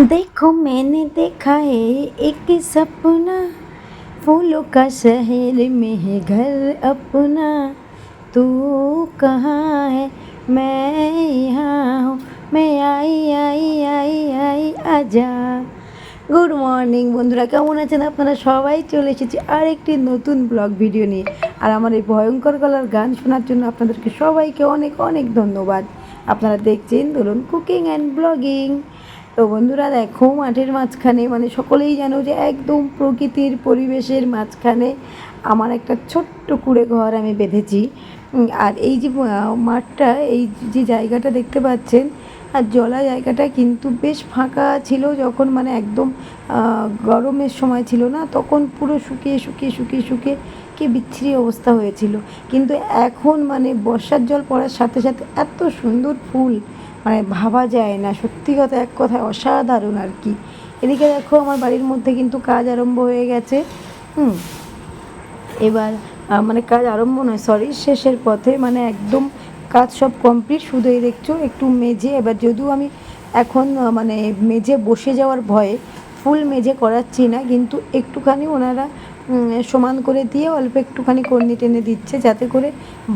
देखो मैंने देखा है एक सपना फूलों का शहर में है घर अपना तू कहाँ है मैं यहाँ हूँ मैं आई आई आई आई आजा গুড মর্নিং বন্ধুরা কেমন আছেন আপনারা সবাই চলে এসেছি আরেকটি নতুন ব্লগ ভিডিও নিয়ে আর আমার এই ভয়ঙ্কর গলার গান শোনার জন্য আপনাদেরকে সবাইকে অনেক অনেক ধন্যবাদ আপনারা দেখছেন ধরুন কুকিং অ্যান্ড ব্লগিং তো বন্ধুরা দেখো, মাঠের মাঝখানে মানে সকলেই জানো যে একদম প্রকৃতির পরিবেশের মাঝখানে আমার একটা ছোট্ট কুড়ে ঘর আমি বেঁধেছি। আর এই যে মাঠটা, এই যে জায়গাটা দেখতে পাচ্ছেন, আর জলা জায়গাটা কিন্তু বেশ ফাঁকা ছিল যখন মানে একদম গরমের সময় ছিল না, তখন পুরো শুকিয়ে শুকিয়ে শুকিয়ে শুকিয়ে কি বিচ্ছিরি অবস্থা হয়েছিল। কিন্তু এখন মানে বর্ষার জল পড়ার সাথে সাথে এত সুন্দর ফুল মানে ভাবা যায় না। সত্যি কথা, এক কথায় অসাধারণ আর কি। এদিকে দেখো, আমার বাড়ির মধ্যে কিন্তু কাজ আরম্ভ হয়ে গেছে। হুম। এবার মানে কাজ আরম্ভ নয় সরি শেষের পথে মানে একদম কাজ সব কমপ্লিট শুধু এই দেখছ, একটু মেজে এবার যদিও আমি এখন মানে মেজে বসে যাওয়ার ভয়ে ফুল মেজে করাচ্ছি না, কিন্তু একটুখানি ওনারা সমান করে দিয়ে অল্প একটুখানি কর্নি টেনে দিচ্ছে, যাতে করে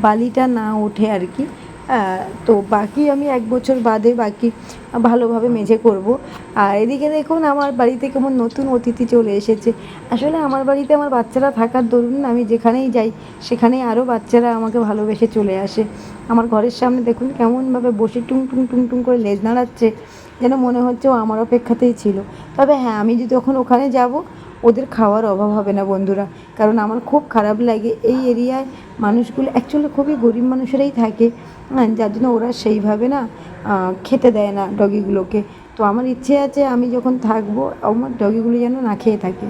বালিটা না ওঠে আর কি। তো বাকি আমি এক বছর বাদে বাকি ভালোভাবে মেঝে করব। আর এদিকে দেখুন, আমার বাড়িতে কেমন নতুন অতিথি চলে এসেছে। আসলে আমার বাড়িতে আমার বাচ্চারা থাকার দরুন আমি যেখানেই যাই, সেখানেই আরও বাচ্চারা আমাকে ভালোবেসে চলে আসে। আমার ঘরের সামনে দেখুন, কেমনভাবে বসে টুং টুং টুং টুং করে লেজ নাড়াচ্ছে, যেন মনে হচ্ছে ও আমার অপেক্ষাতেই ছিল। তবে হ্যাঁ আমি যদি তখন ওখানে যাব ওদের খাওয়ার অভাব হবে না বন্ধুরা। কারণ আমার খুব খারাপ লাগে এই এরিয়ায় মানুষগুলো অ্যাকচুয়ালি খুবই গরিব মানুষেরাই থাকে। হ্যাঁ যার জন্য ওরা সেইভাবে না খেতে দেয় না ডগিগুলোকে। তো আমার ইচ্ছে আছে আমি যখন থাকব, আমার ডগিগুলো যেন না খেয়ে থাকে।